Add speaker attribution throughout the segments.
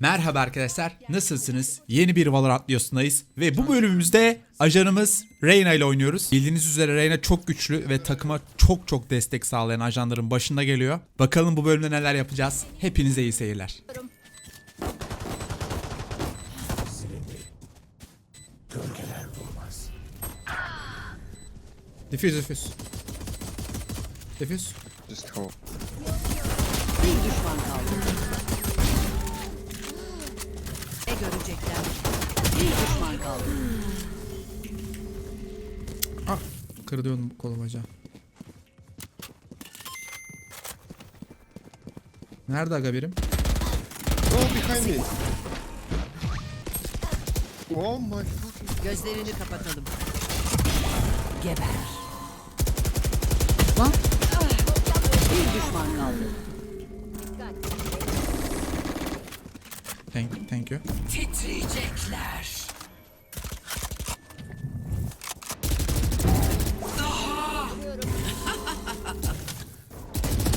Speaker 1: Merhaba arkadaşlar, nasılsınız? Yeni bir Valorant videosundayız ve bu bölümümüzde ajanımız Reyna ile oynuyoruz. Bildiğiniz üzere Reyna çok güçlü ve takıma çok çok destek sağlayan ajanların başında geliyor. Bakalım bu bölümde neler yapacağız. Hepinize iyi seyirler. Diffuse, diffuse. Diffuse.
Speaker 2: Just hope.
Speaker 3: Bir düşman kaldı. Ne görecekler? Bir düşman kaldı.
Speaker 1: Ah, kırıyordum kolu bacağı. Nerede aga birim?
Speaker 2: Oh, behind me. Oh my.
Speaker 3: Gözlerini kapatalım. Geber.
Speaker 1: Lan.
Speaker 3: Bir düşman kaldı.
Speaker 1: Thank, thank you.
Speaker 3: Titriyecekler.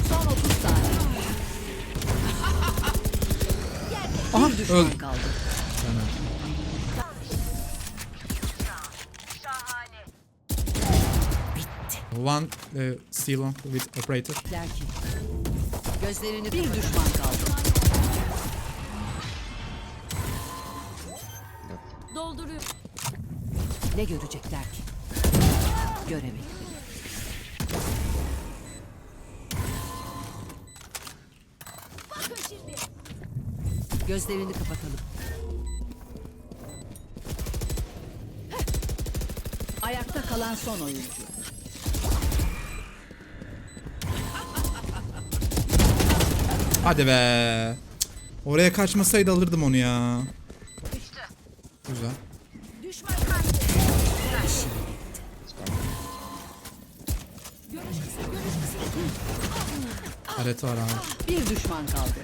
Speaker 3: Son 30 saniye.
Speaker 1: Aha,
Speaker 3: Bir düşman
Speaker 1: öldüm.
Speaker 3: kaldı.
Speaker 1: One uh, one with operator.
Speaker 3: Gözlerini bir düşman kaldı. Ne görecekler ki? Göremedim. Gözlerini kapatalım. Ayakta kalan son oyuncu.
Speaker 1: Hadi be. Oraya kaçmasaydı alırdım onu ya. Güzel. Alet var abi.
Speaker 3: Bir düşman kaldı.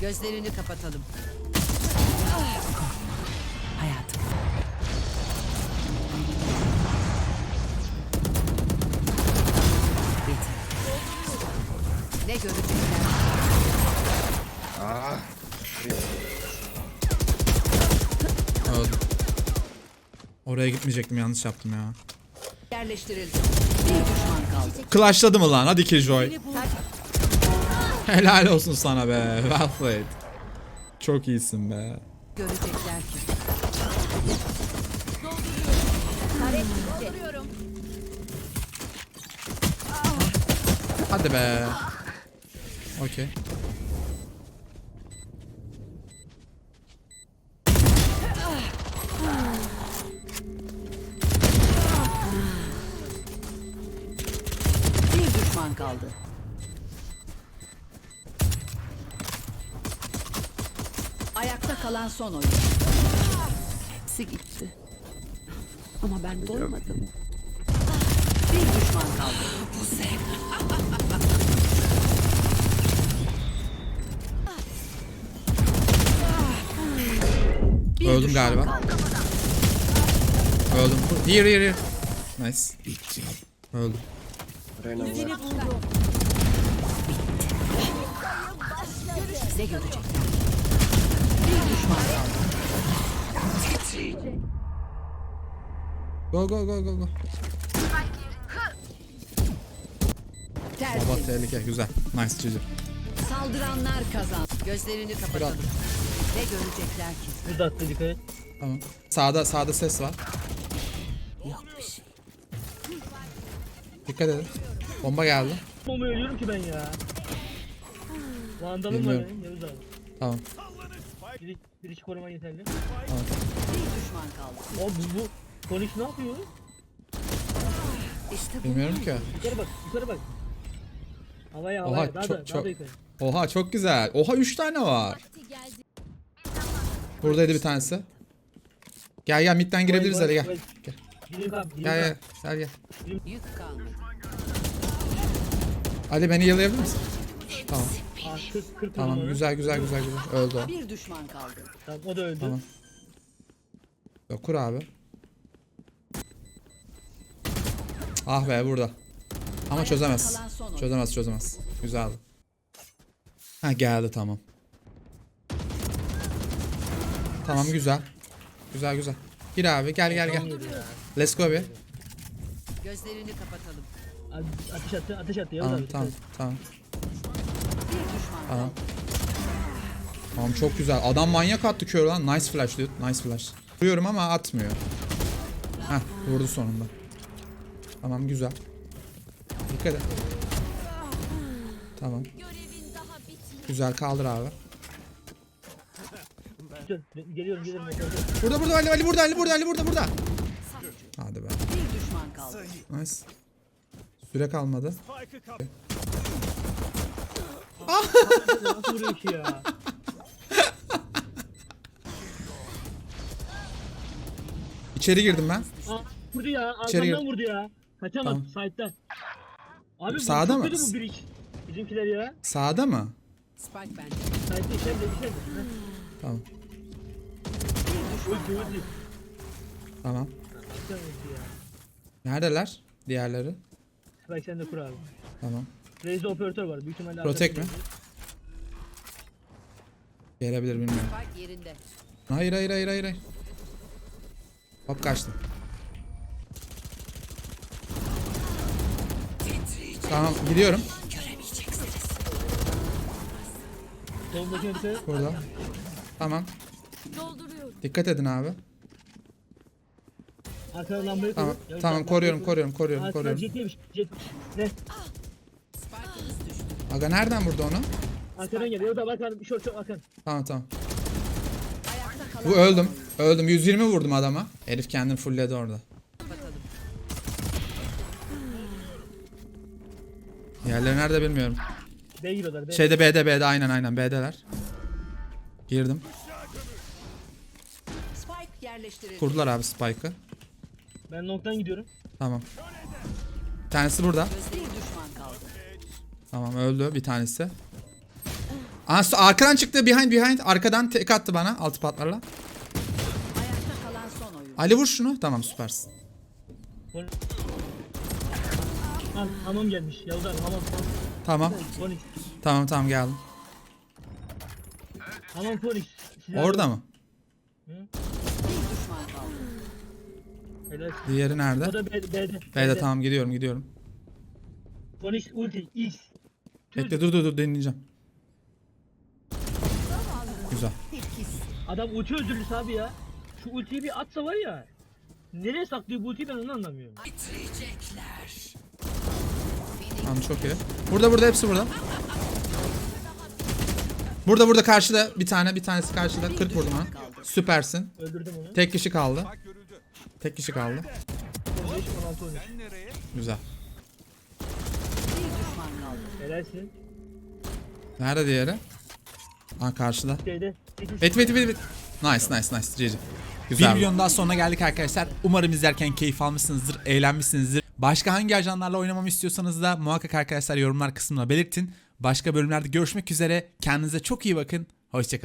Speaker 3: Gözlerini kapatalım. Hayatım. Yeter. Ne görecekler?
Speaker 2: Ah.
Speaker 1: Oraya gitmeyecektim yanlış yaptım ya.
Speaker 3: Yerleştirildi. Bir düşman kaldı.
Speaker 1: Clash'ladı mı lan? Hadi Killjoy. Helal olsun sana be. Well played. Çok iyisin be.
Speaker 3: Görecekler ki.
Speaker 1: Hadi be. Okey.
Speaker 3: Kaldı. Ayakta kalan son oyuncu. Hepsi gitti. Ama ben doymadım. Bir düşman kaldı. Bu zevk. Bir
Speaker 1: Öldüm
Speaker 3: düşman
Speaker 1: galiba.
Speaker 3: kaldı.
Speaker 1: Öldüm. Here here here. Nice. Öldüm.
Speaker 2: Reyna var.
Speaker 3: Ne görecekler? Bir düşman kaldı.
Speaker 1: Go go go go go. Baba tehlike güzel. Nice GG.
Speaker 3: Saldıranlar kazan. Gözlerini kapatalım. Ne görecekler ki?
Speaker 4: Burada attı dikkat et.
Speaker 1: Tamam. Sağda sağda ses var.
Speaker 3: Yok bir şey.
Speaker 1: Dikkat edin. Bomba geldi.
Speaker 4: Ama ölüyorum ki ben ya. Vandalım var
Speaker 1: Bilmiyorum.
Speaker 4: benim Yavuz abi.
Speaker 1: Tamam.
Speaker 4: Bir, bir iç koruma yeterli.
Speaker 3: Bir düşman kaldı.
Speaker 4: O bu, bu Konuş ne yapıyor?
Speaker 3: İşte bu.
Speaker 1: Bilmiyorum ki.
Speaker 4: Yukarı bak yukarı bak. Havaya
Speaker 1: Oha,
Speaker 4: havaya daha
Speaker 1: çok-
Speaker 4: da daha
Speaker 1: çok-
Speaker 4: da yukarı.
Speaker 1: Oha çok güzel. Oha 3 tane var. Buradaydı bir tanesi. Gel gel midden girebiliriz hadi gel. Gel
Speaker 4: Gidelim abi gidelim
Speaker 1: gel
Speaker 4: abi.
Speaker 1: gel. Gel gel.
Speaker 3: Yük kalmadı.
Speaker 1: Ali beni yalayabilir misin? Tamam.
Speaker 4: Aa, 40 40
Speaker 1: Tamam güzel güzel güzel güzel. Öldü o.
Speaker 3: Bir düşman kaldı.
Speaker 4: Tamam o da öldü.
Speaker 1: Tamam. Ya kur abi. Ah be burada. Ama çözemez. Çözemez çözemez. Güzeldi. Ha geldi tamam. Tamam güzel. Güzel güzel. Gir abi gel gel gel. Let's go bir.
Speaker 3: Gözlerini kapatalım.
Speaker 4: Ateş attı, ateş attı. Yavuz
Speaker 1: Tamam
Speaker 4: abi.
Speaker 1: tamam tamam.
Speaker 3: Bir düşman
Speaker 1: Tamam. Tamam çok güzel. Adam manyak attı kör lan. Nice flash dude. Nice flash. Vuruyorum ama atmıyor. Heh vurdu sonunda. Tamam güzel. Dikkat et. Tamam.
Speaker 5: Görevin daha bitmedi.
Speaker 1: Güzel kaldır abi.
Speaker 4: Dur, Geliyorum geliyorum.
Speaker 1: Burada burada Ali Ali burada Ali burada Ali burada burada. Hadi be.
Speaker 3: Bir düşman kaldı.
Speaker 1: Nice. Süre kalmadı.
Speaker 4: Nasıl vuruyor ki ya?
Speaker 1: İçeri girdim ben.
Speaker 4: Aa, vurdu ya.
Speaker 1: İçeri
Speaker 4: Arkamdan
Speaker 1: gir.
Speaker 4: vurdu ya. Kaçamadım.
Speaker 1: Tamam.
Speaker 4: Side'den. Abi
Speaker 1: Sağda
Speaker 4: bu
Speaker 1: mı?
Speaker 4: çok kötü bu bridge. Bizimkiler ya.
Speaker 1: Sağda mı?
Speaker 3: Spike bende.
Speaker 4: Side'de içeride içeride.
Speaker 1: Tamam.
Speaker 4: Ulti ulti.
Speaker 1: Tamam.
Speaker 4: Ya.
Speaker 1: Neredeler? Diğerleri.
Speaker 4: Bak sen de kur abi.
Speaker 1: Tamam.
Speaker 4: Raze'de operatör var. Büyük ihtimalle
Speaker 1: Protect mi?
Speaker 4: arkasında.
Speaker 1: Gelebilir bilmiyorum.
Speaker 3: Spike yerinde.
Speaker 1: Hayır hayır hayır hayır. hayır. Hop kaçtım. Tamam gidiyorum.
Speaker 4: Solundakine dikkat et.
Speaker 1: Burada. Tamam.
Speaker 5: Dolduruyorum.
Speaker 1: Dikkat edin abi.
Speaker 4: Arkana lambayı koru.
Speaker 1: Tamam.
Speaker 4: Yavuz
Speaker 1: Tamam koruyorum
Speaker 4: lambayı
Speaker 1: koruyorum
Speaker 4: koru.
Speaker 1: koruyorum koruyorum.
Speaker 4: jetiymiş. Jet. Ne?
Speaker 1: Aga nereden vurdu onu?
Speaker 4: Arkadan geliyor. O da bak abi. Şort şort arkan.
Speaker 1: Tamam tamam.
Speaker 3: Ayakta kalan
Speaker 1: Bu öldüm. Öldüm. 120 vurdum adama. Herif kendini fullledi orada. Yerleri nerede bilmiyorum.
Speaker 4: B giriyorlar. B.
Speaker 1: Şeyde B'de B'de aynen aynen B'deler. Girdim.
Speaker 3: Spike yerleştirildi.
Speaker 1: Kurdular abi Spike'ı.
Speaker 4: Ben long'dan gidiyorum.
Speaker 1: Tamam. Bir tanesi burada.
Speaker 3: Bir düşman kaldı.
Speaker 1: Tamam öldü bir tanesi. Aa, su- arkadan çıktı behind behind. Arkadan tek attı bana altı patlarla.
Speaker 3: Ayakta kalan son oyun.
Speaker 1: Ali vur şunu. Tamam süpersin.
Speaker 4: Al hamam gelmiş. Yavuz abi hamam.
Speaker 1: Tamam.
Speaker 4: Phoenix.
Speaker 1: Tamam tamam geldim.
Speaker 4: Hamam Phoenix. Silah
Speaker 1: Orada mı?
Speaker 3: Kaldı.
Speaker 4: Helal.
Speaker 1: Diğeri nerede?
Speaker 4: O da B'de. B'de.
Speaker 1: B'de tamam gidiyorum gidiyorum.
Speaker 4: Phoenix ulti. X.
Speaker 1: Bekle dur dur dur deneyeceğim. Güzel.
Speaker 4: Adam ulti öldürürüz abi ya. Şu ultiyi bir atsa var ya. Nereye saklıyor bu ultiyi ben onu anlamıyorum.
Speaker 1: Tamam çok iyi. Burada burada hepsi burada. Burada burada karşıda bir tane bir tanesi karşıda 40 vurdum ha. Süpersin.
Speaker 4: Öldürdüm onu.
Speaker 1: Tek kişi kaldı. Tek kişi kaldı.
Speaker 4: 15, 16, 13.
Speaker 1: Güzel.
Speaker 4: Helalsin.
Speaker 1: Nerede diğeri? Ha karşıda.
Speaker 4: Şeyde.
Speaker 1: wait wait. wait. Nice nice nice. GG. Güzel. Bir videonun daha sonuna geldik arkadaşlar. Umarım izlerken keyif almışsınızdır, eğlenmişsinizdir. Başka hangi ajanlarla oynamamı istiyorsanız da muhakkak arkadaşlar yorumlar kısmına belirtin. Başka bölümlerde görüşmek üzere. Kendinize çok iyi bakın. Hoşçakalın.